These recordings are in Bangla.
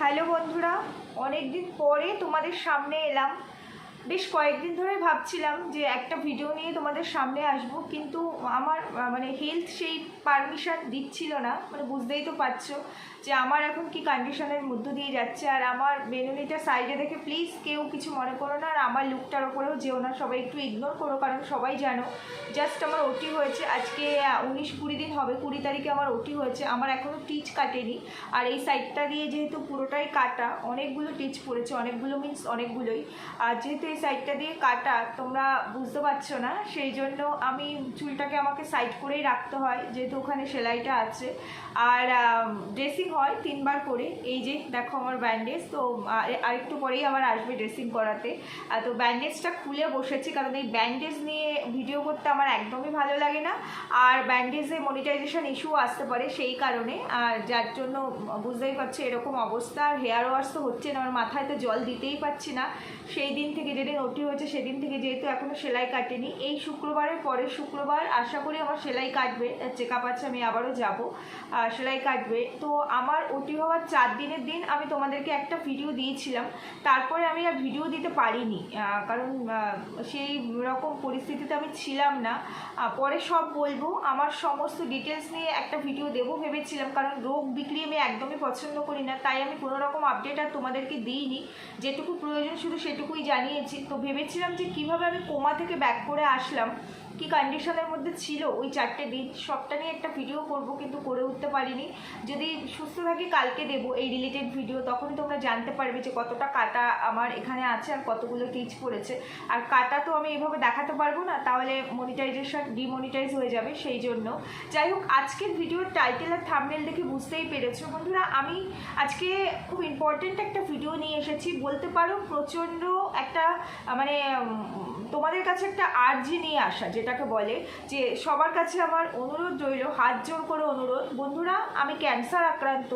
হ্যালো বন্ধুরা অনেক দিন পরে তোমাদের সামনে এলাম। বেশ কয়েকদিন ধরে ভাবছিলাম যে একটা ভিডিও নিয়ে তোমাদের সামনে আসব, কিন্তু আমার মানে হেলথ সেই পারমিশন দিচ্ছিল না। মানে বুঝতেই তো পারছ যে আমার এখন কি কন্ডিশনের মধ্য দিয়ে যাচ্ছে। আর আমার বেনুনিটা সাইডে দেখে প্লিজ কেউ কিছু মনে করো না, আর আমার লুকটার ওপরেও যেও না, সবাই একটু ইগনোর করো, কারণ সবাই জানো জাস্ট আমার ওটি হয়েছে। আজকে উনিশ কুড়ি দিন হবে, কুড়ি তারিখে আমার ওটি হয়েছে। আমার এখনও টিচ কাটেনি। আর এই সাইডটা দিয়ে যেহেতু পুরোটাই কাটা, অনেকগুলো টিচ পড়েছে, অনেকগুলো মিন্স অনেকগুলোই। আর যেহেতু এই সাইডটা দিয়ে কাটা, তোমরা বুঝতে পারছ না। সেই জন্য আমি চুলটাকে আমাকে সাইড করেই রাখতে হয়, যেহেতু ওখানে সেলাইটা আছে। আর ড্রেসিং হয় তিনবার করে। এই যে, দেখো আমার ব্যান্ডেজ তো আরেকটু পরেই আবার আসবে ড্রেসিং করাতে। তো ব্যান্ডেজটা খুলে বসেছি, কারণ এই ব্যান্ডেজ নিয়ে ভিডিও করতে আমার একদমই ভালো লাগে না। আর ব্যান্ডেজে মনিটাইজেশন ইস্যু আসতে পারে সেই কারণে। আর যার জন্য বুঝতেই পারছি এরকম অবস্থা। আর হেয়ার ওয়াশ তো হচ্ছে না, আমার মাথায় তো জল দিতেই পারছি না। সেই দিন থেকে যেদিন ওটি হয়েছে সেদিন থেকে যেহেতু এখনও সেলাই কাটেনি, এই শুক্রবারের পরের শুক্রবার আশা করি আমার সেলাই কাটবে চেক আপ আছে, আমি আবারও যাব সেলাই কাটবে। তো আমার ওটি হওয়ার চার দিনের দিন আমি তোমাদেরকে একটা ভিডিও দিয়েছিলাম, তারপরে আমি আর ভিডিও দিতে পারিনি কারণ সেই রকম পরিস্থিতিতে আমি ছিলাম না। পরে সব বলব, আমার সমস্ত ডিটেলস নিয়ে একটা ভিডিও দেবো ভেবেছিলাম, কারণ রোগ বিক্রি আমি একদমই পছন্দ করি না, তাই আমি কোনো রকম আপডেট আর তোমাদেরকে দিইনি। যেটুকু প্রয়োজন শুধু সেটুকুই জানিয়েছি। তো ভেবেছিলাম যে কীভাবে আমি কোমা থেকে ব্যাক করে আসলাম, কি কন্ডিশনের মধ্যে ছিল ওই চারটে দিন সবটা নিয়ে একটা ভিডিও করব কিন্তু করে উঠতে পারিনি। যদি সুস্থ থাকি কালকে দেবো এই রিলেটেড ভিডিও তখন তোমরা জানতে পারবে যে কতটা কাটা আমার এখানে আছে আর কতগুলো টিচ পড়েছে আর কাটা তো আমি এভাবে দেখাতে পারব না, তাহলে মনিটাইজেশন ডিমনিটাইজ হয়ে যাবে সেই জন্য। যাই হোক, আজকের ভিডিওর টাইটেল আর থামনেল দেখে বুঝতেই পেরেছ। বন্ধুরা, আমি আজকে খুব ইম্পর্ট্যান্ট একটা ভিডিও নিয়ে এসেছি। বলতে পারো প্রচণ্ড একটা মানে তোমাদের কাছে একটা আর্জি নিয়ে আসা, যেটাকে বলে যে সবার কাছে আমার অনুরোধ রইল, হাত জোর করে অনুরোধ, বন্ধুরা, আমি ক্যান্সার আক্রান্ত,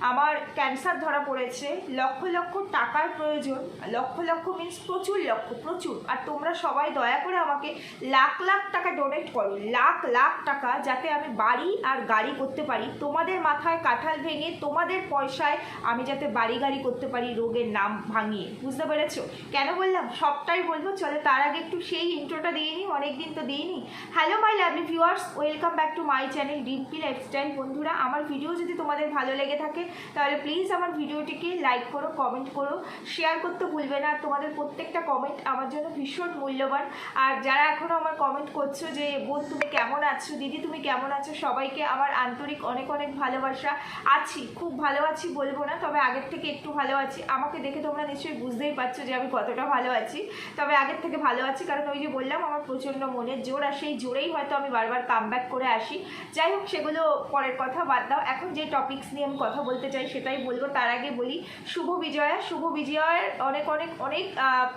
আমার ক্যান্সার ধরা পড়েছে, লক্ষ লক্ষ টাকার প্রয়োজন, লক্ষ লক্ষ মিন্স প্রচুর লক্ষ, প্রচুর, আর তোমরা সবাই দয়া করে আমাকে লাখ লাখ টাকা ডোনেট করো, লাখ লাখ টাকা, যাতে আমি বাড়ি আর গাড়ি করতে পারি, তোমাদের মাথায় কাঁঠাল ভেঙে, তোমাদের পয়সায় আমি যাতে বাড়ি গাড়ি করতে পারি, রোগের নাম ভাঙিয়ে। বুঝতে পেরেছ? কেন বললাম? সবটাই বলব, চলে তার আগে একটু সেই ইন্ট্রোটা দিয়ে নিই অনেকদিন তো দিইনি। Hello my lovely viewers welcome back to my channel Dimpi lifestyle বন্ধুরা, আমার ভিডিও যদি তোমাদের ভালো লেগে থাকে, তাহলে প্লিজ আমার ভিডিওটিকে লাইক করো কমেন্ট করো শেয়ার করতে ভুলবে না। আর তোমাদের প্রত্যেকটা কমেন্ট আমার জন্য ভীষণ মূল্যবান। আর যারা এখনও আমার কমেন্ট করছ যে, বোন, তুমি কেমন আছো? দিদি, তুমি কেমন আছো? সবাইকে আমার আন্তরিক অনেক অনেক ভালোবাসা। আছি, খুব ভালো আছি বলব না, তবে আগের থেকে একটু ভালো আছি। আমাকে দেখে তোমরা নিশ্চয়ই বুঝতেই পারছ যে আমি কতটা ভালো আছি। তবে আগের থেকে ভালো আছি, কারণ ওই যে বললাম, আমার প্রচণ্ড মনের জোর, আর সেই জোরেই হয়তো আমি বারবার কাম করে আসি। যাই হোক, সেগুলো পরের কথা বাদ দাও। এখন যে টপিকস নিয়ে আমি কথা বলতে চাই, সেটাই বলব। তার আগে বলি, শুভ বিজয়া। শুভ বিজয়ার অনেক অনেক অনেক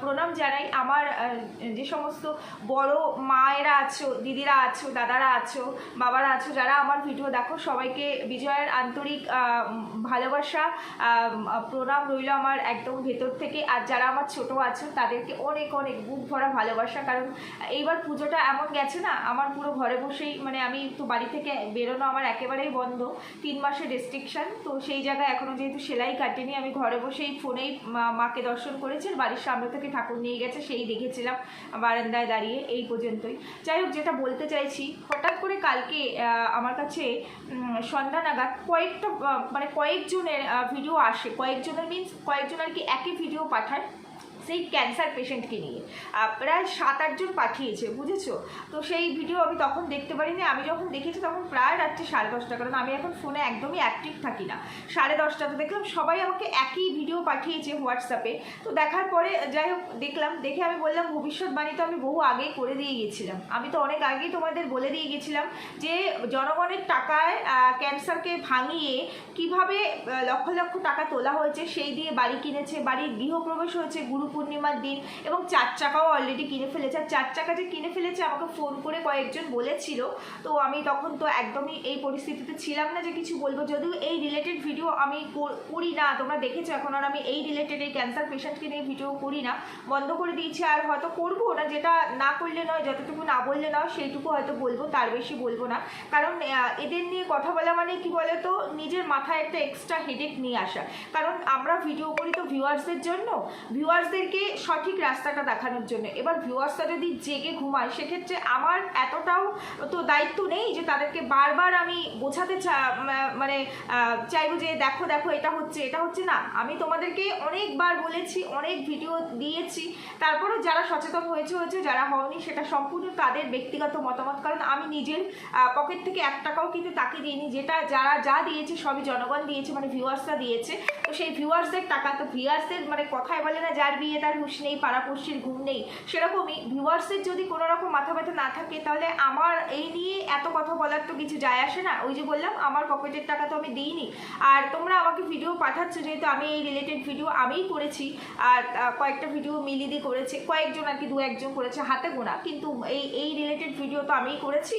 প্রণাম জানাই। আমার যে সমস্ত বড় মায়েরা আছো, দিদিরা আছো, দাদারা আছো, বাবারা আছো, যারা আমার ভিডিও দেখো, সবাইকে বিজয়ের আন্তরিক ভালোবাসা প্রণাম রইল আমার একদম ভেতর থেকে। আর যারা আমার ছোট আছো তাদেরকে অনেক অনেক বুক ভরা ভালোবাসা। কারণ এইবার পুজোটা এমন গেছে না, আমার পুরো ঘরে বসেই মানে আমি তো বাড়ি থেকে বেরোনো আমার একেবারেই বন্ধ। তিন মাসের রেস্ট্রিকশন তো সেই জায়গায় এখনও যেহেতু সেলাই কাটেনি, আমি ঘরে বসেই ফোনেই মাকে দর্শন করেছি বাড়ির সামনে থেকে ঠাকুর নিয়ে গেছে, সেই দেখেছিলাম বারান্দায় দাঁড়িয়ে এই পর্যন্তই। যাই হোক, যেটা বলতে চাইছি, হঠাৎ করে কালকে আমার কাছে সন্ধ্যা নাগাদ কয়েকটা মানে কয়েকজনের ভিডিও আসে। কয়েকজনের মিন্স কয়েকজন আর কি একই ভিডিও পাঠায়। সেই ক্যান্সার পেশেন্টকে নিয়ে। প্রায় সাত আটজন পাঠিয়েছে, বুঝেছ? তো সেই ভিডিও আমি তখন দেখতে পারিনি। আমি যখন দেখেছি তখন প্রায় রাত্রি সাড়ে দশটা, কারণ আমি এখন ফোনে একদমই অ্যাক্টিভ থাকি না। সাড়ে দশটাতে দেখলাম, সবাই আমাকে একই ভিডিও পাঠিয়েছে হোয়াটসঅ্যাপে তো দেখার পরে, যাই হোক, দেখলাম, দেখে আমি বললাম, ভবিষ্যৎবাণী তো আমি বহু আগেই করে দিয়ে গেছিলাম আমি তো অনেক আগেই তোমাদের বলে দিয়ে গেছিলাম যে, জনগণের টাকায় ক্যান্সারকে ভাঙিয়ে কীভাবে লক্ষ লক্ষ টাকা তোলা হয়েছে, সেই দিয়ে বাড়ি কিনেছে, বাড়ির গৃহপ্রবেশ হয়েছে গুরু পূর্ণিমার দিন এবং চার চাকাও অলরেডি কিনে ফেলেছে। আর চার চাকা যে কিনে ফেলেছে, আমাকে ফোন করে কয়েকজন বলেছিল। তো আমি তখন তো একদমই এই পরিস্থিতিতে ছিলাম না যে কিছু বলব। যদিও এই রিলেটেড ভিডিও আমি করি না, তোমরা দেখেছ এখন, আর আমি এই রিলেটেড এই ক্যান্সার পেশেন্টকে নিয়ে ভিডিও করি না। বন্ধ করে দিয়েছি, আর হয়তো করব না, যেটা না করলে নয়, যতটুকু না বললে নয়, সেইটুকু হয়তো বলব, তার বেশি বলব না। কারণ এদের নিয়ে কথা বলা মানে কি বলে তো নিজের মাথায় একটা এক্সট্রা হেডেক নিয়ে আসা। কারণ আমরা ভিডিও করি তো ভিউয়ার্সদের জন্য। ভিউয়ার্সদেরকে সঠিক রাস্তাটা দেখানোর জন্য। এবার ভিউয়ার্সরা যদি জেগে ঘুমায়, সেক্ষেত্রে আমার এতটাও তো দায়িত্ব নেই যে তাদেরকে বারবার আমি বোঝাতে মানে চাইব যে দেখো দেখো, এটা হচ্ছে এটা হচ্ছে না। আমি তোমাদেরকে অনেকবার বলেছি, অনেক ভিডিও দিয়েছি। তারপরেও যারা সচেতন হয়েছে হয়েছে, যারা হয়নি সেটা সম্পূর্ণ তাদের ব্যক্তিগত মতামত। কারণ আমি নিজের পকেট থেকে এক টাকাও কিন্তু তাকে দিইনি। যেটা যারা যা দিয়েছে, সবই জনগণ দিয়েছে মানে ভিউয়ার্সরা দিয়েছে। তো সেই ভিউয়ার্সদের টাকা, তো ভিউয়ার্সদের মানে কথায় বলে না, যার বিয়ে তার হুশ নেই পাড়াপড়শির ঘুম নেই। সেরকমই ভিউয়ার্সের যদি কোনো রকম মাথা ব্যথা না থাকে তাহলে আমার এই নিয়ে এত কথা বলার তো কিছু যায় আসে না। ওই যে বললাম আমার পকেটের টাকা তো আমি দিইনি। আর তোমরা আমাকে ভিডিও পাঠাচ্ছ যেহেতু আমি এই রিলেটেড ভিডিও আমিই করেছি আর কয়েকটা ভিডিও মিলিদি করেছে কয়েকজন আর কি দু একজন করেছে হাতে গোনা। কিন্তু এই এই রিলেটেড ভিডিও তো আমিই করেছি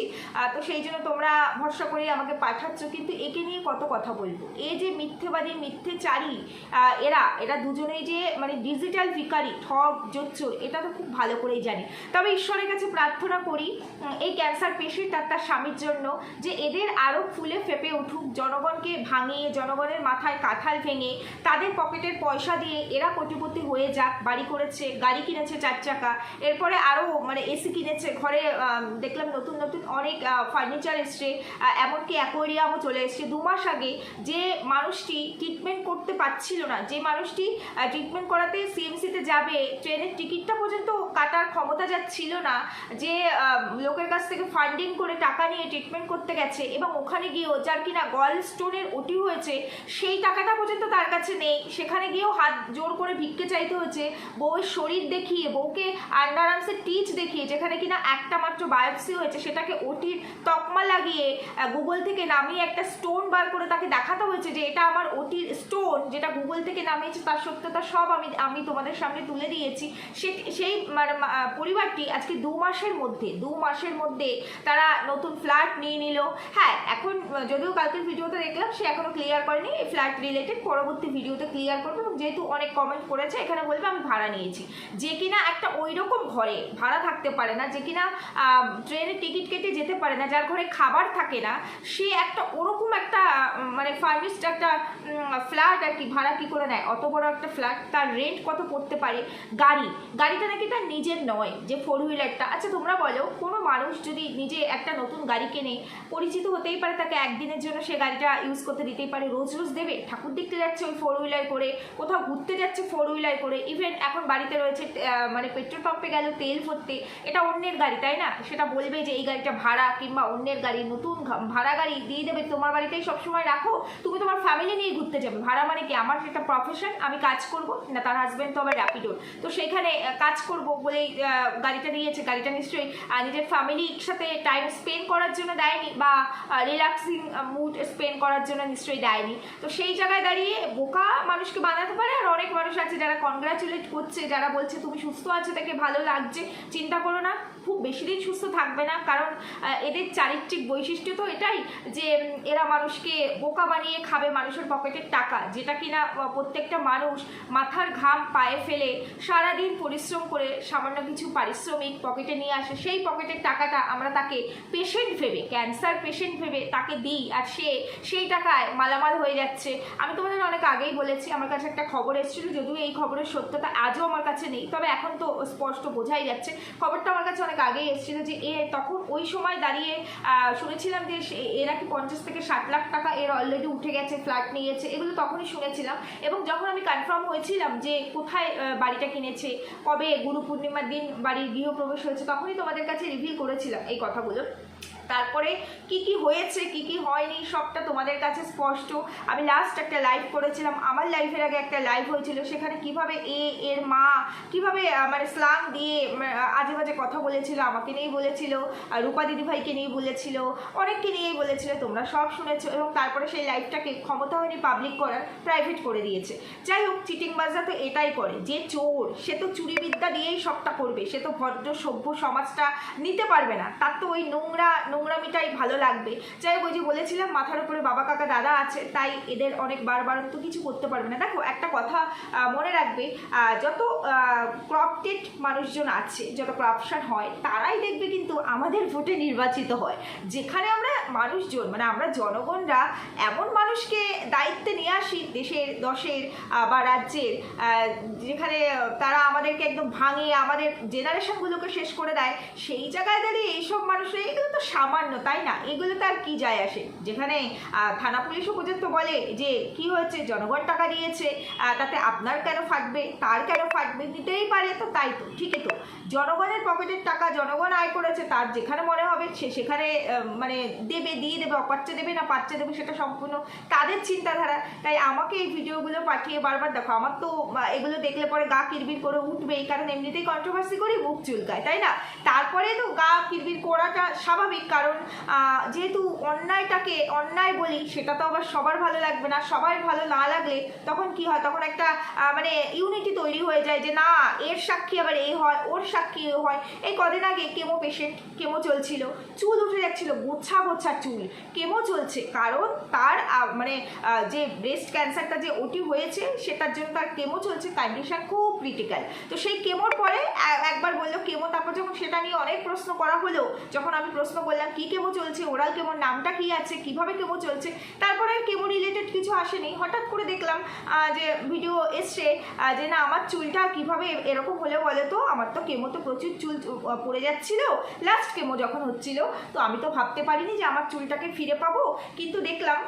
তো সেই জন্য তোমরা ভরসা করে আমাকে পাঠাচ্ছ। কিন্তু একে নিয়ে কত কথা বলব? এই যে মিথ্যেবাদী মিথ্যেচারী আহ, এরা এরা দুজনেই যে মানে ডিজিটাল ভিকারি ঠক জোচ্চোর এটা তো খুব ভালো করেই জানি। তবে ঈশ্বরের কাছে প্রার্থনা করি এই ক্যান্সার পেশেন্ট আর তার স্বামীর জন্য, যে এদের আরও ফুলে ফেপে উঠুক, জনগণকে ভাঙিয়ে জনগণের মাথায় কাঁঠাল ভেঙে, তাদের পকেটের পয়সা দিয়ে এরা কোটিপতি হয়ে যাক, বাড়ি করেছে, গাড়ি কিনেছে চার চাকা, এরপরে আরও মানে এসি কিনেছে, ঘরে দেখলাম নতুন নতুন অনেক ফার্নিচার এসছে এমনকি অ্যাকোয়ারিয়ামও চলে এসছে। দু মাস আগে যে মানুষটি ট্রিটমেন্ট করতে পারছিল না, যে মানুষটি ট্রিটমেন্ট করাতে যাবে ট্রেনের টিকিটটা পর্যন্ত কাটার ক্ষমতা যার ছিল না, যে লোকের কাছ থেকে ফান্ডিং করে টাকা নিয়ে ট্রিটমেন্ট করতে গেছে এবং ওখানে গিয়েও যার কিনা গল স্টোনের ওটি হয়েছে, সেই টাকাটা পর্যন্ত তার কাছে নেই। সেখানে গিয়েও হাত জোর করে ভিক্ষে চাইতে হয়েছে, বউয়ের শরীর দেখিয়ে, বউকে আন্ডার আর্মসের টিচ দেখিয়ে, যেখানে কিনা একটা মাত্র বায়োপসি হয়েছে, সেটাকে ওটির তকমা লাগিয়ে গুগল থেকে নামিয়ে একটা স্টোন বার করে তাকে দেখাতে হয়েছে যে, এটা আমার ওটির স্টোন যেটা গুগল থেকে নামিয়েছে, তার সত্যতা সব আমি আমি তোমাদের সামনে তুলে দিয়েছি। সে সেই মানে পরিবারটি আজকে দু মাসের মধ্যে, দু মাসের মধ্যে তারা নতুন ফ্ল্যাট নিয়ে নিল। হ্যাঁ এখন, যদিও কালকের ভিডিওতে দেখলাম, সে এখনও ক্লিয়ার করেনি। এই ফ্ল্যাট রিলেটেড পরবর্তী ভিডিওতে ক্লিয়ার করবে এবং যেহেতু অনেক কমেন্ট করেছে, এখানে বলবে, আমি ভাড়া নিয়েছি। যে কিনা একটা ওই রকম ঘরে ভাড়া থাকতে পারে না, যে কিনা ট্রেনের টিকিট কেটে যেতে পারে না, যার ঘরে খাবার থাকে না, সে একটা ওরকম একটা মানে ফার্মিস্ট একটা ফ্ল্যাট আর কি, ভাড়া কি করে নেয়? অত বড় একটা ফ্ল্যাট তার রেন্ট কত পড়তে পারে? গাড়ি গাড়ি গাড়িটা নাকি তার নিজের নয় যে ফোর হুইলারটা আচ্ছা তোমরা বলো কোনো মানুষ যদি নিজে একটা নতুন গাড়ি কেনে পরিচিত হতেই পারে তাকে একদিনের জন্য সে গাড়িটা ইউজ করতে দিতেই পারে রোজ রোজ দেবে। ঠাকুর দেখতে যাচ্ছে ওই ফোর হুইলার করে কোথাও ঘুরতে যাচ্ছে ফোর হুইলার করে। ইভেন এখন বাড়িতে রয়েছে মানে পেট্রোল পাম্পে গেল তেল ভরতে এটা অন্যের গাড়ি তাই না? সেটা বলবে যে এই গাড়িটা ভাড়া কিংবা অন্যের গাড়ি নতুন ভাড়া গাড়ি দিয়ে দেবে। তোমার বাড়িতেই সবসময় রাখো তুমি তোমার ফ্যামিলি নিয়ে ঘুরতে যাবে। ভাড়া মানে কি? আমার একটা প্রফেশন আমি কাজ করব না তার হাজব্যান্ড তো আবার র্যাপিডোর তো সেখানে আহ, কাজ করব বলেই গাড়িটা দিয়েছে গাড়িটা নিশ্চয়ই নিজের ফ্যামিলির সাথে টাইম স্পেন্ড করার জন্য দেয়নি বা রিল্যাক্সিং মুড স্পেন্ড করার জন্য নিশ্চয়ই দেয়নি। তো সেই জায়গায় দাঁড়িয়ে বোকা মানুষকে বানাতে পারে, আর অনেক মানুষ আছে যারা কনগ্রাচুলেট করছে, যারা বলছে, তুমি সুস্থ আছো, তাকে ভালো লাগছে। চিন্তা করো না, খুব বেশি দিন সুস্থ থাকবে না, কারণ এদের চারিত্রিক বৈশিষ্ট্য তো এটাই যে এরা মানুষকে বোকা বানিয়ে খাবে মানুষের পকেটের টাকা, যেটা কিনা প্রত্যেকটা মানুষ মাথার ঘাম পায়ে ফেলে সারাদিন পরিশ্রম করে সামান্য কিছু পারিশ্রমিক পকেটে নিয়ে আসে, সেই পকেটের টাকাটা আমরা তাকে পেশেন্ট ভেবে ক্যান্সার পেশেন্ট ভেবে তাকে দিই আর সে সেই টাকায় মালামাল হয়ে যাচ্ছে। আমি তোমাদের অনেক আগেই বলেছি, আমার কাছে একটা খবর এসেছিল, যদিও এই খবরের সত্যতা আজও আমার কাছে নেই, তবে এখন তো স্পষ্ট বোঝাই যাচ্ছে। খবরটা আমার কাছে অনেক আগেই এসেছিল যে এ তখন ওই সময় দাঁড়িয়ে শুনেছিলাম যে এ নাকি পঞ্চাশ থেকে ষাট লাখ টাকা এর অলরেডি উঠে গেছে ফ্ল্যাট নিয়েছে, এগুলো তখনই শুনেছিলাম। এবং যখন আমি কনফার্ম হয়েছিলাম যে কোথায় বাড়িটা কিনেছে, কবে গুরু পূর্ণিমার দিন বাড়ির গৃহপ্রবেশ হয়েছে তখনই তোমাদের কাছে রিভিল করেছিলাম এই কথাগুলো। তারপরে কি কি হয়েছে, কি কি হয়নি, সবটা তোমাদের কাছে স্পষ্ট। আমি লাস্ট একটা লাইভ করেছিলাম, আমার লাইফের আগে একটা লাইভ হয়েছিল, সেখানে কীভাবে এ, এর মা, কীভাবে মানে স্লাং দিয়ে আজে বাজে কথা বলেছিল, আমাকে নিয়েই বলেছিল রূপা দিদিভাইকে নিয়ে বলেছিল, অনেককে নিয়েই বলেছিল, তোমরা সব শুনেছো, এবং তারপরে সেই লাইভটাকে ক্ষমতা হয়নি পাবলিক করার প্রাইভেট করে দিয়েছে। যাই হোক চিটিংবাজরা তো এটাই করে, যে চোর, সে তো চুরিবিদ্যা দিয়েই সবটা করবে, সে তো ভদ্র, সভ্য সমাজটা নিতে পারবে না, তার তো ওই নোংরা নোংরামিটাই ভালো লাগবে। যাই হোক, ওই যে বলেছিলাম, মাথার উপরে বাবা, কাকা, দাদা আছে, তাই এদের অনেক বারবার তো কিছু করতে পারবে না। দেখো, একটা কথা মনে রাখবে যত ক্রপটেড মানুষজন আছে, যত করাপশন হয়, তারাই দেখবে কিন্তু আমাদের ভোটে নির্বাচিত হয়। যেখানে আমরা মানুষজন মানে আমরা জনগণরা এমন মানুষকে দায়িত্বে নিয়ে আসি, দেশের, দশের বা রাজ্যের যেখানে তারা আমাদেরকে একদম ভাঙে, আমাদের জেনারেশনগুলোকে শেষ করে দেয়, সেই জায়গায় দাঁড়িয়ে এইসব মানুষরা, এগুলো তো সামান্য, তাই না? এগুলো তার কি যায় আসে? যেখানে থানা পুলিশও পর্যন্ত বলে যে, কি হয়েছে জনগণ টাকা দিয়েছে তাতে আপনার কেন ফাটবে? তার কেন ফাটবে? দিতেই পারে, তো তাই তো, ঠিকই তো। জনগণের পকেটের টাকা, জনগণ আয় করেছে, তার যেখানে মনে হবে সেখানে মানে দেবে, দিয়ে দেবে অপাচ্চে দেবে না পাচ্চে দেবে সেটা সম্পূর্ণ তাদের চিন্তাধারা। তাই আমাকে এই ভিডিওগুলো পাঠিয়ে বারবার দেখো। আমার তো এগুলো দেখলে পরে গা কিরবির করে উঠবেই কারণ এমনিতেই কন্ট্রোভার্সি করি, মুখ চুলকায়, তাই না? তারপরে তো গা কিরবির করাটা স্বাভাবিক, কারণ যেহেতু অন্যায়টাকে অন্যায় বলি, সেটা তো আবার সবার ভালো লাগবে না। সবার ভালো না লাগলে তখন কি হয়? তখন একটা মানে ইউনিটি তৈরি হয়ে যায় যে না, এর সাক্ষী আবার এই হয়, ওর সাক্ষী এ হয়। এই কদিন আগে কেমো পেশেন্ট, কেমো চলছিল। চুল উঠে যাচ্ছিল, গোছা গোছা চুল। কেমো চলছে, কারণ তার মানে যে ব্রেস্ট ক্যান্সারটা যে ওটি হয়েছে, সেটার জন্য তার কেমো চলছে কন্ডিশন খুব ক্রিটিক্যাল তো সেই কেমোর পরে একবার বলল কেমো, তারপর যখন সেটা নিয়ে অনেক প্রশ্ন করা হলো, যখন আমি প্রশ্ন করলাম, কি কেমো চলছে? ওরাল কেমোর নামটা কি আছে? কীভাবে কেমো চলছে? তারপরে কেমো রিলেটেড কিছু আসেনি। হঠাৎ করে দেখলাম যে ভিডিও এসছে যে না, আমার চুলটা কীভাবে এরকম হলে বলে তো? আমার তো কেমো তো প্রচুর চুল পড়ে যাচ্ছিল। লাস্ট কেমো যখন হচ্ছিল। তো আমি তো ভাবতে পারিনি যে আমার চুলটাকে ফিরে পাবো। কিন্তু দেখলাম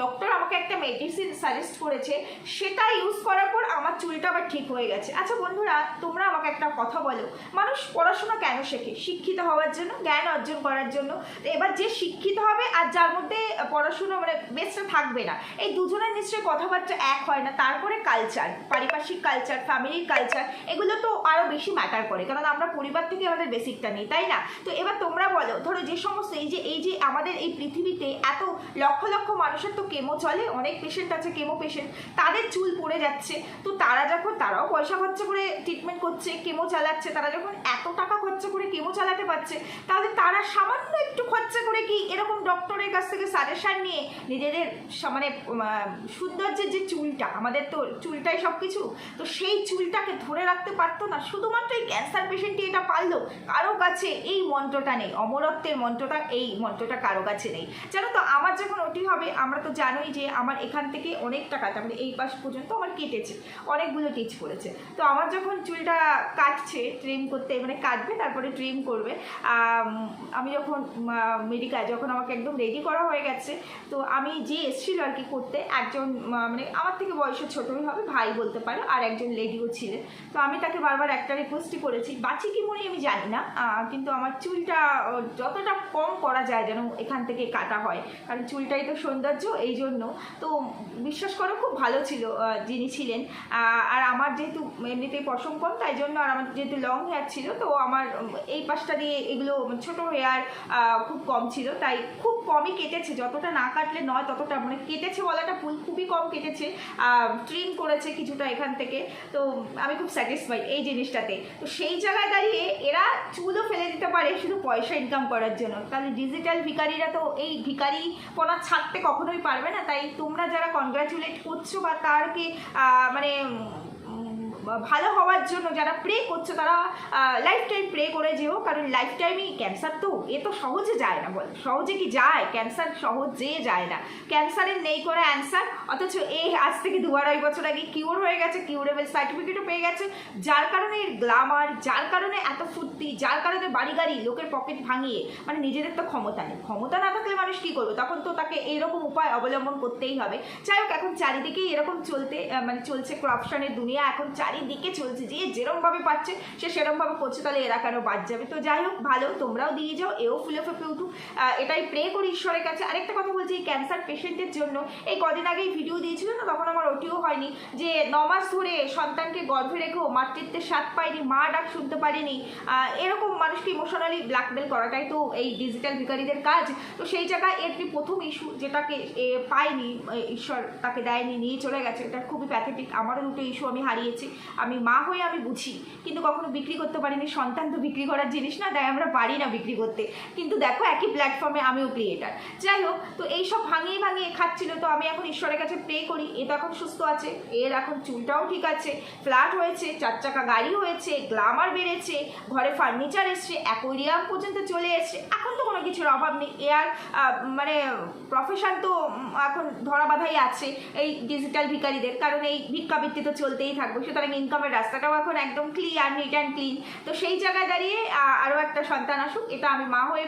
ডক্টর আমাকে একটা মেডিসিন সাজেস্ট করেছে, সেটা ইউজ করার পর আমার চুলটা আবার ঠিক হয়ে গেছে। আচ্ছা বন্ধুরা, তোমরা আমাকে একটা কথা বলো। মানুষ পড়াশোনা কেন শেখে? শিক্ষিত হওয়ার জন্য, জ্ঞান অর্জন করার জন্য। এবার যে শিক্ষিত হবে আর যার মধ্যে পড়াশোনা মানে বেসটা থাকবে না, এই দুজনের নিশ্চয়ই কথাবার্তা এক হয় না। তারপরে কালচার পারিপার্শ্বিক কালচার ফ্যামিলির কালচার এগুলো তো আরও বেশি ম্যাটার করে। কারণ আমরা পরিবার থেকে আমাদের বেসিকটা নিই, তাই না? তো এবার তোমরা বলো, ধরো যে সমস্ত এই যে এই যে আমাদের এই পৃথিবীতে এত লক্ষ লক্ষ মানুষের তো কেমো চলে, অনেক পেশেন্ট আছে, কেমো পেশেন্ট তাদের চুল পড়ে যাচ্ছে। তো তারা যখন, তারাও পয়সা খরচা করে ট্রিটমেন্ট করছে, কেমো চালাচ্ছে, তারা যখন এত টাকা খরচা করে কেমো চালাতে পারছে, তাহলে তারা সামান্য একটু খরচা করে কি এরকম ডক্টরের কাছ থেকে সাজেশান নিয়ে নিজেদের মানে সৌন্দর্যের যে চুলটা, আমাদের তো চুলটাই সব কিছু তো সেই চুলটাকে ধরে রাখতে পারতো না। শুধুমাত্র এই ক্যান্সার পেশেন্টই এটা পারল, কারও কাছে এই মন্ত্রটা নেই, অমরত্বের মন্ত্রটা, এই মন্ত্রটা কারও কাছে নেই। জানো তো, আমার যখন ওটি হবে, আমরা তো জানোই যে আমার এখান থেকে অনেক টাকা মানে এই পাশ পর্যন্ত আমার কেটেছে, অনেকগুলো টিচ পড়েছে তো আমার যখন চুলটা কাটছে ট্রিম করতে মানে কাটবে, তারপরে ট্রিম করবে, আমি যখন মেডিকেল যখন আমাকে একদম রেডি করা হয়ে গেছে, তো আমি যে এসেছিল আর কি করতে, একজন মানে আমার থেকে বয়সে ছোটই হবে, ভাই বলতে পারো, আর একজন লেডিও ছিলেন। তো আমি তাকে বারবার একটা রিকোয়েস্টই করেছি, বাঁচি কি মনে আমি জানি না কিন্তু আমার চুলটা যতটা কম করা যায় যেন এখান থেকে কাটা হয়, কারণ চুলটাই তো সৌন্দর্য এই জন্য তো বিশ্বাস করো, খুব ভালো ছিল যিনি ছিলেন। আর আমার যেহেতু এমনিতেই পশম কম, তাই জন্য আর আমার যেহেতু লং হেয়ার ছিল, তো আমার এই পাশটা দিয়ে এগুলো ছোট হেয়ার খুব কম ছিল। তাই খুব কমই কেটেছে, যতটা না কাটলে নয়, ততটা মানে কেটেছে বলাটা ভুল, খুবই কম কেটেছে। ট্রিম করেছে কিছুটা এখান থেকে। তো আমি খুব স্যাটিসফাইড এই জিনিসটাতে। তো সেই জায়গায় দাঁড়িয়ে এরা চুলও ফেলে দিতে পারে, শুধু পয়সা ইনকাম করার জন্য। তাহলে ডিজিটাল ভিকারিরা তো এই ভিকারি পনা ছাড়তে কখনোই পারবে না তাই তোমরা যারা কনগ্রাচুলেট করছ বা তারকে মানে ভালো হওয়ার জন্য যারা প্রে করছ, তারা লাইফ টাইম প্রে করে যেও, কারণ লাইফ টাইমই ক্যান্সার তো, এ তো সহজে যায় না বল। সহজে কি যায়? ক্যান্সার সহজে যায় না। ক্যান্সারের নেই করে অ্যান্সার অথচ এ আজ থেকে দু আড়াই বছর আগে কিউর হয়ে গেছে কিউরেবল সার্টিফিকেটও পেয়ে গেছে। যার কারণে এর গ্লামার যার কারণে এত ফুর্তি, যার কারণে বাড়ি গাড়ি লোকের পকেট ভাঙিয়ে মানে নিজেদের তো ক্ষমতা নেই। ক্ষমতা না থাকলে মানুষ কী করবে? তখন তো তাকে এইরকম উপায় অবলম্বন করতেই হবে। যাই হোক, এখন চারিদিকেই এরকম চলতে মানে চলছে করাপশনের দুনিয়া। এখন চারি চারিদিকে চলছে, যে যেরমভাবে পাচ্ছে, সে সেরমভাবে করছে, তাহলে এরা কেন বাদ যাবে? তো যাই হোক, ভালো, তোমরাও দিয়ে যাও, এও ফুলে ফেপে উঠুক। এটাই প্রে করি ঈশ্বরের কাছে। আরেকটা কথা বলছি, এই ক্যান্সার পেশেন্টের জন্য, এই কদিন আগেই ভিডিও দিয়েছিল না, তখন আমার ওটিও হয়নি, যে নমাস ধরে সন্তানকে গর্ভে রেখেও মাতৃত্বের স্বাদ পায়নি মা ডাক শুনতে পারেনি এরকম মানুষকে ইমোশনালি ব্ল্যাকমেল করাটাই তো এই ডিজিটাল ভিকারিদের কাজ। তো সেই জায়গায় এর প্রথম ইস্যু যেটাকে পায়নি ঈশ্বর তাকে দেয়নি, নিয়ে চলে গেছে, এটা খুবই প্যাথেটিক আমারও দুটো ইস্যু আমি হারিয়েছি। আমি মা হয়ে আমি বুঝি, কিন্তু কখনো বিক্রি করতে পারিনি, সন্তান তো বিক্রি করার জিনিস না, তাই আমরা পারি না বিক্রি করতে। কিন্তু দেখো একই প্ল্যাটফর্মে আমিও ক্রিয়েটার যাই হোক, তো এইসব ভাঙিয়ে ভাঙিয়ে খাচ্ছিল, তো আমি এখন ঈশ্বরের কাছে প্রে করি, এ তো এখন সুস্থ আছে, এর এখন চুলটাও ঠিক আছে ফ্ল্যাট হয়েছে, চার চাকা গাড়ি হয়েছে গ্লামার বেড়েছে, ঘরে ফার্নিচার এসছে অ্যাকোরিয়াম পর্যন্ত চলে এসছে। এখন তো কোনো কিছুর অভাব নেই, এ আর মানে প্রফেশন তো এখন ধরা বাঁধাই আছে, এই ডিজিটাল ভিকারিদের কারণ এই ভিক্ষাবৃত্তি তো চলতেই থাকবে, সুতরাং ইনকামের রাস্তাটাও এখন একদম ক্লিয়ার নিট অ্যান্ড ক্লিন তো সেই জায়গায় দাঁড়িয়ে আরও একটা সন্তান আসুক এটা আমি মা হয়ে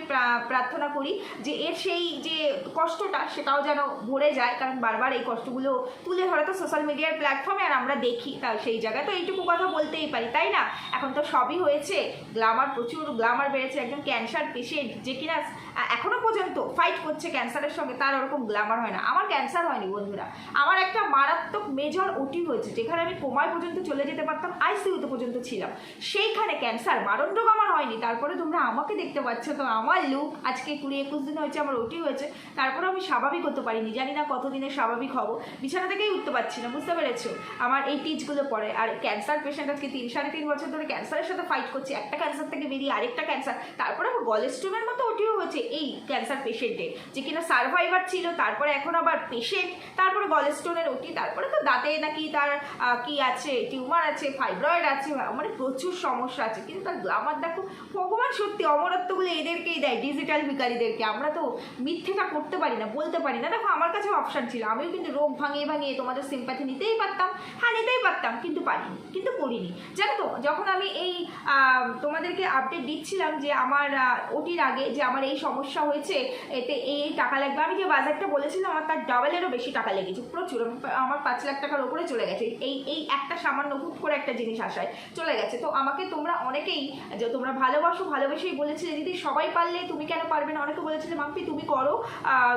প্রার্থনা করি যে এর সেই যে কষ্টটা সেটাও যেন ভরে যায় কারণ বারবার এই কষ্টগুলো তুলে ধরে তো সোশ্যাল মিডিয়ার প্ল্যাটফর্মে আর আমরা দেখি তা সেই জায়গায়। তো এইটুকু কথা বলতেই পারি তাই না? এখন তো সবই হয়েছে গ্লামার প্রচুর গ্লামার বেড়েছে একজন ক্যান্সার পেশেন্ট যে কিনা আহ, এখনও পর্যন্ত ফাইট করছে ক্যান্সারের সঙ্গে তার ওরকম গ্লামার হয় না। আমার ক্যান্সার হয়নি বন্ধুরা। আমার একটা মারাত্মক মেজর ওটি হয়েছে যেখানে আমি কোমায় পর্যন্ত চলে যেতে পারতাম আইসিইউতে পর্যন্ত ছিলাম। সেইখানে ক্যান্সার মারণ রোগ আমার হয়নি। তারপরে তোমরা আমাকে দেখতে পাচ্ছ, তো আমার লুক আজকে কুড়ি একুশ দিন হয়েছে, আমার ওটি হয়েছে। তারপরে আমি স্বাভাবিক হতে পারিনি, জানি না কতদিনে স্বাভাবিক হব। বিছানা থেকেই উঠতে পারছি না, বুঝতে পেরেছ? আমার এই টিচগুলো পড়ে। আর ক্যান্সার পেশেন্ট আজকে তিন, সাড়ে তিন বছর ধরে ক্যান্সারের সাথে ফাইট করছি। একটা ক্যান্সার থেকে বেরিয়ে আরেকটা ক্যান্সার তারপরে আমার গলেস্টোমের মতো ওটিও হয়েছে এই ক্যান্সার পেশেন্টে যে কিনা সার্ভাইভার ছিল। তারপরে এখন আবার পেশেন্ট তারপরে গলেস্টোনের ওটি তারপরে তো দাঁতে নাকি তার কি আছে টিউমার আছে ফাইব্রয়েড আছে মানে প্রচুর সমস্যা আছে। কিন্তু গ্লামার দেখো, ভগবান সত্যি অমরত্বগুলো এদেরকেই দেয় ডিজিটাল ভিকারীদেরকে। আমরা তো মিথ্যেটা করতে পারি না, বলতে পারি না। দেখো, আমার কাছে অপশান ছিল। আমিও কিন্তু রোগ ভাঙিয়ে ভাঙিয়ে তোমাদের সিম্প্যাথি নিতেই পারতাম। হ্যাঁ নিতেই পারতাম, কিন্তু পারিনি, কিন্তু করিনি। জানো তো, যখন আমি এই তোমাদেরকে আপডেট দিচ্ছিলাম যে আমার ওটির আগে যে আমার এই সমস্যা হয়েছে, এতে এই এই টাকা লাগবে, আমি যে বাজারটা বলেছিলাম, আমার তার ডাবলেরও বেশি টাকা লেগেছে। প্রচুর আমার পাঁচ লাখ টাকার ওপরে চলে গেছে। এই এই একটা সামান্য হুট করে একটা জিনিস আসায় চলে গেছে। তো আমাকে তোমরা অনেকেই যে তোমরা ভালোবাসো, ভালোবেসেই বলেছিলে দিদি সবাই পারলে তুমি কেন পারবে না? অনেকে বলেছিলে, মাম্পি, তুমি করো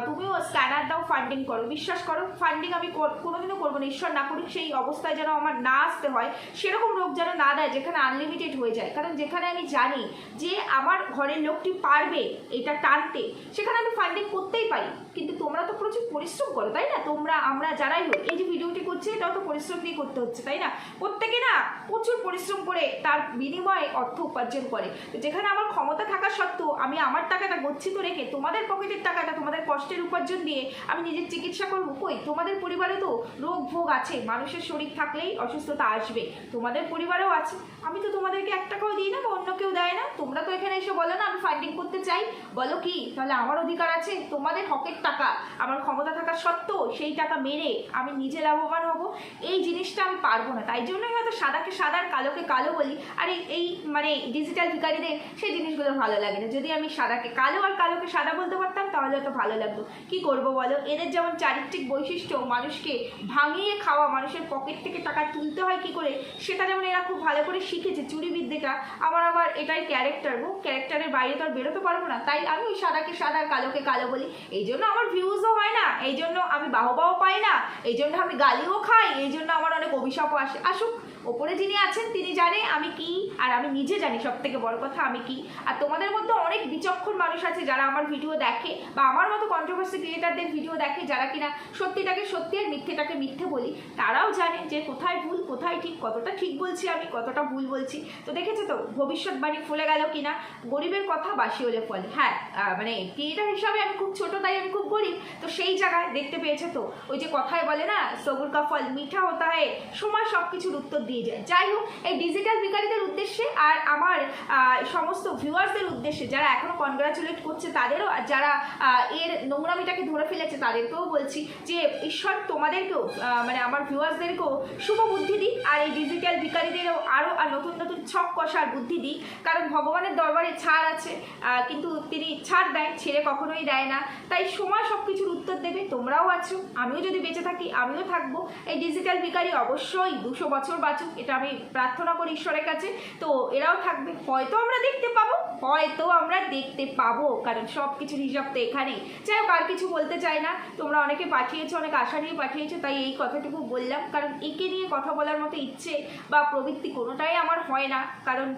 তুমিও স্ক্যানার দাও ফান্ডিং করো। বিশ্বাস করো ফান্ডিং আমি কোনোদিনও করব না। ঈশ্বর না করুক, সেই অবস্থায় যেন আমার না আসতে হয়, সেরকম রোগ যেন না দেয়, যেখানে আনলিমিটেড হয়ে যায়। কারণ যেখানে আমি জানি যে আমার ঘরের লোকটি পারবে এটা টানতে, সেখানে আমি ফান্ডিং করতেই পারি। কিন্তু তোমরা তো প্রচুর পরিশ্রম করো, তাই না? তোমরা, আমরা যারাই হোক, এই যে ভিডিওটি করছি, এটাও তো পরিশ্রম দিয়ে করতে হচ্ছে, তাই না? প্রত্যেকে না প্রচুর পরিশ্রম করে তার বিনিময়ে অর্থ উপার্জন করে। তো যেখানে আমার ক্ষমতা থাকা সত্ত্বেও আমি আমার টাকাটা গচ্ছিত রেখে তোমাদের পকেটের টাকাটা তোমাদের কষ্টের উপার্জন দিয়ে আমি নিজের চিকিৎসা করব কই? তোমাদের পরিবারে তো রোগ ভোগ আছে, মানুষের শরীর থাকলেই অসুস্থতা আসবে। তোমাদের পরিবারেও আছে। আমি তো তোমাদেরকে এক টাকাও দিই না বা অন্য কেউ দেয় না। তোমরা তো এখানে এসে বলো না, আমি ফান্ডিং করতে চাই। বলো কি? তাহলে আমার অধিকার আছে, তোমাদের হকের টাকা। আমার ক্ষমতা থাকা সত্ত্বেও সেই টাকা মেরে আমি নিজে লাভবান হব। এই জিনিসটা আমি পারব না। তাই জন্যই হয়তো সাদাকে সাদা আর কালোকে কালো বলি। আর এই মানে ডিজিটাল ভিকারিদের সেই জিনিসগুলো ভালো লাগে না। যদি আমি সাদাকে কালো আর কালোকে সাদা বলতে পারতাম, তাহলে হয়তো ভালো লাগতো। কি করব বলো? এদের যেমন চারিত্রিক বৈশিষ্ট্য, মানুষকে ভাঙিয়ে খাওয়া, মানুষের পকেট থেকে টাকা তুলতে হয় কি করে, সেটা যেমন এরা খুব ভালো করে শিখেছে চুরি বিদ্যেটা আমার আবার এটাই ক্যারেক্টার গো। ক্যারেক্টারের বাইরে তো আর বেরোতে পারব না। তাই আমি ওই সাদাকে সাদা আর কালোকে কালো বলি। এই জন্য আমার ভিউজও হয় না। এই জন্য আমি বাহবাও পাই না। এই জন্য আমি গালিও খাই। এই জন্য আমার অনেক অভিশাপও আসে। আসুক ওপরে যিনি আছেন, তিনি জানে আমি কি, আর আমি নিজে জানি সব থেকে বড় কথা আমি কি। আর তোমাদের মধ্যে অনেক বিচক্ষণ মানুষ আছে যারা আমার ভিডিও দেখে, বা আমার মতো কন্ট্রোভার্সি ক্রিয়েটারদের ভিডিও দেখে, যারা কিনা সত্যিটাকে সত্যি আর মিথ্যেটাকে মিথ্যে বলি, তারাও জানে যে কোথায় ভুল, কোথায় ঠিক, কতটা ঠিক বলছি আমি, কতটা ভুল বলছি। তো দেখেছ তো ভবিষ্যৎবাণী ফুলে গেল কিনা, গরিবের কথা বাসি হলে ফলে। হ্যাঁ মানে ক্রিয়েটার হিসাবে আমি খুব ছোট, তাই আমি খুব গরিব। তো সেই জায়গায় দেখতে পেয়েছে তো, ওই যে কথায় বলে না সবুর কা ফল মিঠা হতা হয় সময় সব কিছুর উত্তর দিয়ে যায়। যাই হোক, এই ডিজিটাল ভিকারীদের উদ্দেশ্যে আর আমার সমস্ত ভিউয়ার্সদের উদ্দেশ্যে যারা এখনও কনগ্রাচুলেট করছে তাদেরও, আর যারা এর নোংরামিটাকে ধরে ফেলেছে তাদেরকেও বলছি যে, ঈশ্বর তোমাদেরকেও মানে আমার ভিউয়ার্সদেরকেও শুভ বুদ্ধি দিই আর এই ডিজিটাল ভিকারীদেরও আরও আর নতুন নতুন ছক কষার বুদ্ধি দিই কারণ ভগবানের দরবারে ছাড় আছে কিন্তু তিনি ছাড় দেয়, ছেড়ে কখনোই দেয় না। তাই সময় সব কিছুর উত্তর দেবে, তোমরাও আছো, আমিও যদি বেঁচে থাকি, আমিও থাকব। এই ডিজিটাল ভিকারি অবশ্যই দুশো বছর বাঁচুক এটা আমি প্রার্থনা করি ঈশ্বরের কাছে। তো এরাও থাকবে। হয়তো আমরা দেখতে পাবো হয়তো আমরা দেখতে পাবো, কারণ সব কিছুর হিসাব তো এখানেই যাই হোক, আর কিছু বলতে চাই না। তোমরা অনেকে পাঠিয়েছো, অনেক আশা নিয়ে পাঠিয়েছো, তাই এই কথাটুকু বললাম। কারণ একে নিয়ে কথা বলার মতো ইচ্ছে বা প্রবৃত্তি কোনোটাই আমার হয় না। কারণ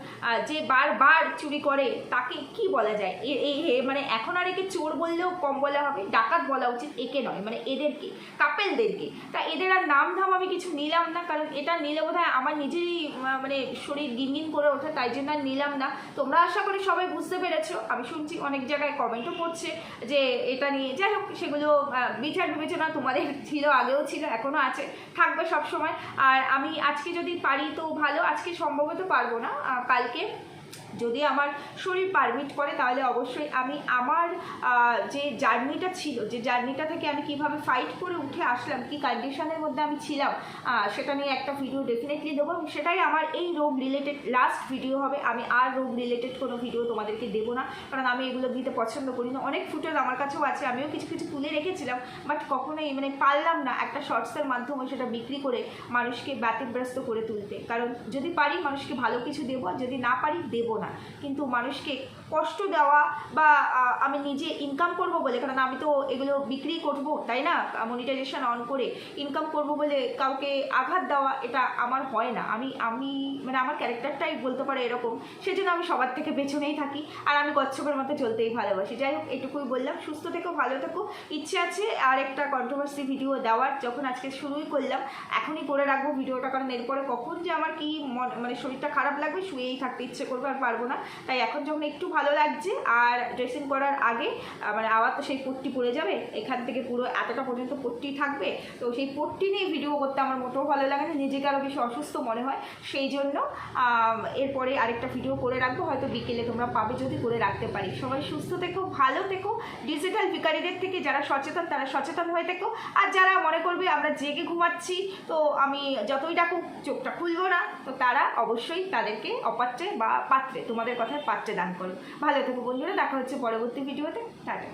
যে বারবার চুরি করে, তাকে কি বলা যায়? এ- মানে এখন আর একে চোর বললেও কম বলা হবে, ডাকাত বলা উচিত একে নয় মানে এদেরকে, কাপেলদেরকে। তা এদের আর নাম ধাম আমি কিছু নিলাম না, কারণ এটা নিলে বোধ আমার নিজেরই মানে শরীর গিনগিন করে ওঠে, তাই জন্য আর নিলাম না। তোমরা আশা করি সবাই বুঝতে পেরেছ। আমি শুনছি অনেক জায়গায় কমেন্টও করছে যে এটা নিয়ে। যাই হোক, সেগুলো বিচার বিবেচনা তোমাদের ছিল, আগেও ছিল এখনও আছে। থাকবে সব সময় আর আমি আজকে যদি পারি তো ভালো, আজকে সম্ভবত পারব না কালকে। যদি আমার শরীর পারমিট করে, তাহলে অবশ্যই আমি আমার যে জার্নিটা ছিল, যে জার্নিটা থেকে আমি কীভাবে ফাইট করে উঠে আসলাম, কি কন্ডিশনের মধ্যে আমি ছিলাম সেটা নিয়ে একটা ভিডিও ডেফিনেটলি দেবো সেটাই আমার এই রোগ রিলেটেড লাস্ট ভিডিও হবে। আমি আর রোগ রিলেটেড কোনো ভিডিও তোমাদেরকে দেবো না, কারণ আমি এগুলো দিতে পছন্দ করি না। অনেক ফুটেজ আমার কাছেও আছে, আমিও কিছু কিছু তুলে রেখেছিলাম বাট কখনোই মানে পারলাম না একটা শর্টসের মাধ্যমে সেটা বিক্রি করে মানুষকে ব্যতিব্যস্ত করে তুলতে। কারণ যদি পারি, মানুষকে ভালো কিছু দেবো যদি না পারি, দেবো না। কিন্তু মানুষকে কষ্ট দেওয়া বা আমি নিজে ইনকাম করব বলে কারণ আমি তো এগুলো বিক্রি করব, তাই না? মনিটাইজেশন অন করে ইনকাম করব বলে কাউকে আঘাত দেওয়া, এটা আমার হয় না। আমি আমি মানে আমার ক্যারেক্টারটাই বলতে পারে এরকম। সেজন্য আমি সবার থেকে পেছনেই থাকি। আর আমি কচ্ছপের মতো চলতেই ভালোবাসি। যাই হোক, এটুকুই বললাম। সুস্থ থেকো, ভালো থেকো। ইচ্ছে আছে আর একটা কন্ট্রোভার্সি ভিডিও দেওয়ার, যখন আজকে শুরুই করলাম, এখনই করে রাখব ভিডিওটা কারণ এরপরে কখন যে আমার কি মন- মানে শরীরটা খারাপ লাগবে, শুয়েই থাকতে ইচ্ছে করবে, আর পারব না। তাই এখন যখন একটু ভালো লাগছে। আর ড্রেসিং করার আগে মানে আবার তো সেই পট্টি পড়ে যাবে, এখান থেকে পুরো এতটা পর্যন্ত পট্টি থাকবে। তো সেই পট্টি নিয়ে ভিডিও করতে আমার মোটেও ভালো লাগে না, নিজেকে আরও বেশি অসুস্থ মনে হয়। সেই জন্য এরপরে আরেকটা ভিডিও করে রাখব, হয়তো বিকেলে তোমরা পাবে যদি করে রাখতে পারি। সবাই সুস্থ থেকো, ভালো থেকো। ডিজিটাল ভিকারিদের থেকে যারা সচেতন, তারা সচেতন হয়ে থেকো। আর যারা মনে করবে আমরা জেগে ঘুমাচ্ছি, তো আমি যতই ডাকুক, চোখটা খুলবো না, তো তারা অবশ্যই তাদেরকে অপাত্রে বা পাত্রে, তোমাদের কথায় পাত্রে দান করো। ভালো থেকো বন্ধুরা দেখা হচ্ছে পরবর্তী ভিডিওতে টাটা।